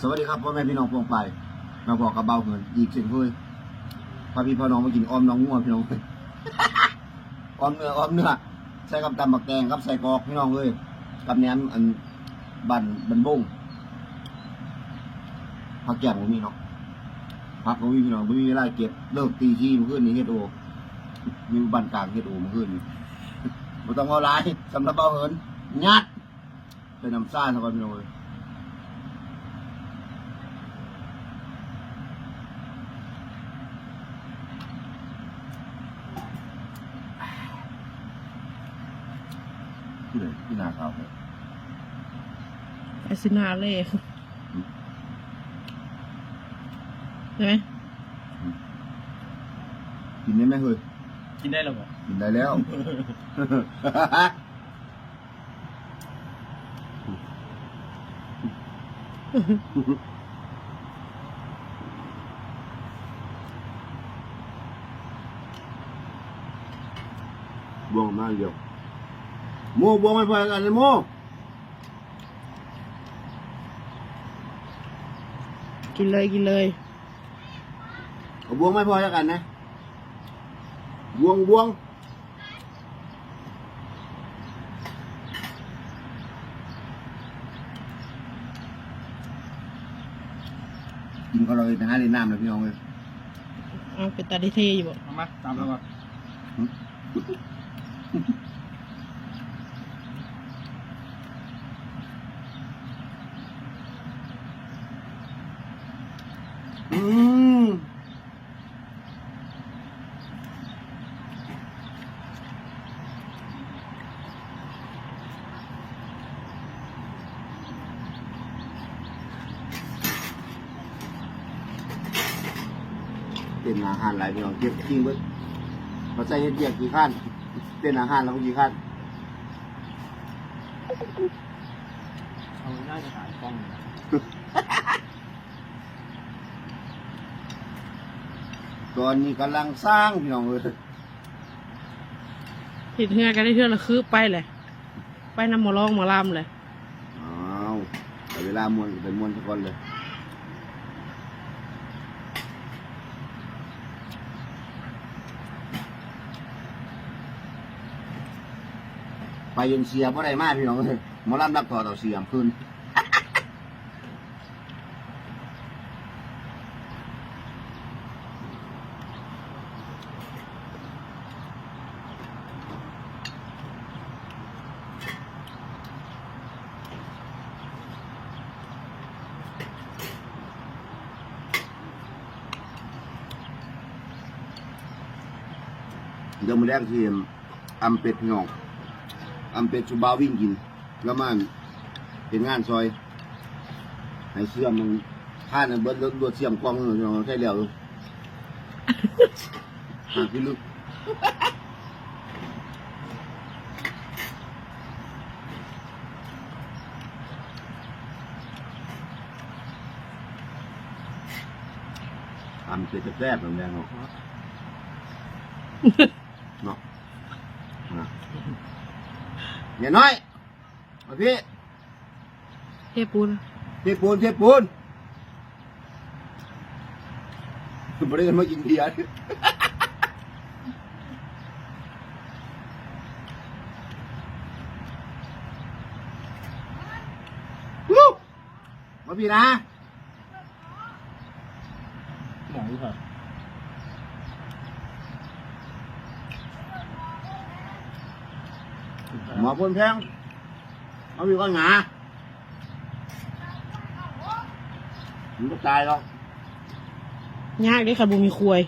สวัสดีครับพ่อแม่พี่น้องปวงไปมาบอกกับเบาเหินอีกเช่นเคยพาพี่พ่อน้องมากินอ้อมน้องง่วงพี่น้องออมเนื้ออ้อมเนื้อใส่กับตำบักแตงกับใส่กอกพี่น้องเลยกับแหนมอันบันบันบงผักแกงบ่มีเนาะผักบ่มีพี่น้องบ่มีเวลาเก็บเลิกตีขี้เมื่อคืนนี้เฮ็ดโอมีบันกลางเฮ็ดโอมื่อคืนนี้บ่ต้องเอาลายสำหรับเบาเหินยัดเป็นน้ำซ่าเท่ากันพี่น้องเลย ที่ไหนที่นาขาวเนี่ยไอซินาเล่ใช่ไหมกินได้ไหมเฮ้ยกินได้หรอเปล่ากินได้แล้วบวงมาเดียว โม่บวงไม่พอกันเลยโม่กินเลยกินเลยเอาบวงไม่พอกันนะบวงบวงกินก็เลยนะฮะเล่นน้ำเลยพี่น้องเลยเอาเป็นตาดิเทอยู่บ่ เอามาตามแล้วก่อน อืม เป็นอาหารหลายพี่น้องเก็บทิ้งเบิดมาใส่เฮ็ดเบียกกี่ขั้นเป็นอาหารแล้วก็กี่ขั้นเอาน่าจะขายกล้องอยู่นะ ตอนนี้กำลังสร้างพี่น้องเลยเห็ดเฮือกันได้เฮือละคือไปเลย ไปนำหมอร้องหมอลำเลยอ้าวแต่เวลามวนก็เป็นมวนทุกคนเลยไปยังเสียบ่ได้มากพี่น้องเลยหมอลำรักต่อต่อเสียมขึ้น เดี๋ยวมือแรกที่อำเป็ดพี่น้องอำเป็ดสุบาวิ่งกินแล้วมันเป็นงานซอยให้เชื่อมมันท่านนเบิร์ดรถรถเชื่อมกล้องพี่น้องใช่แล้วเลยหาพี่ลึกอำเป็ดจแซ่บแบบนี้เนาะเนาะ นะเนี่ยน้อยมาพี่เทปูนเทปูนเทปูนคุณบริการมากินเบียร์วู้มาพี่นะ หมออยู่เหรอ หมอพ่นแพงมาพี่ก็หงามันก็ตายหรอกยากเลยค่ะบุมีควย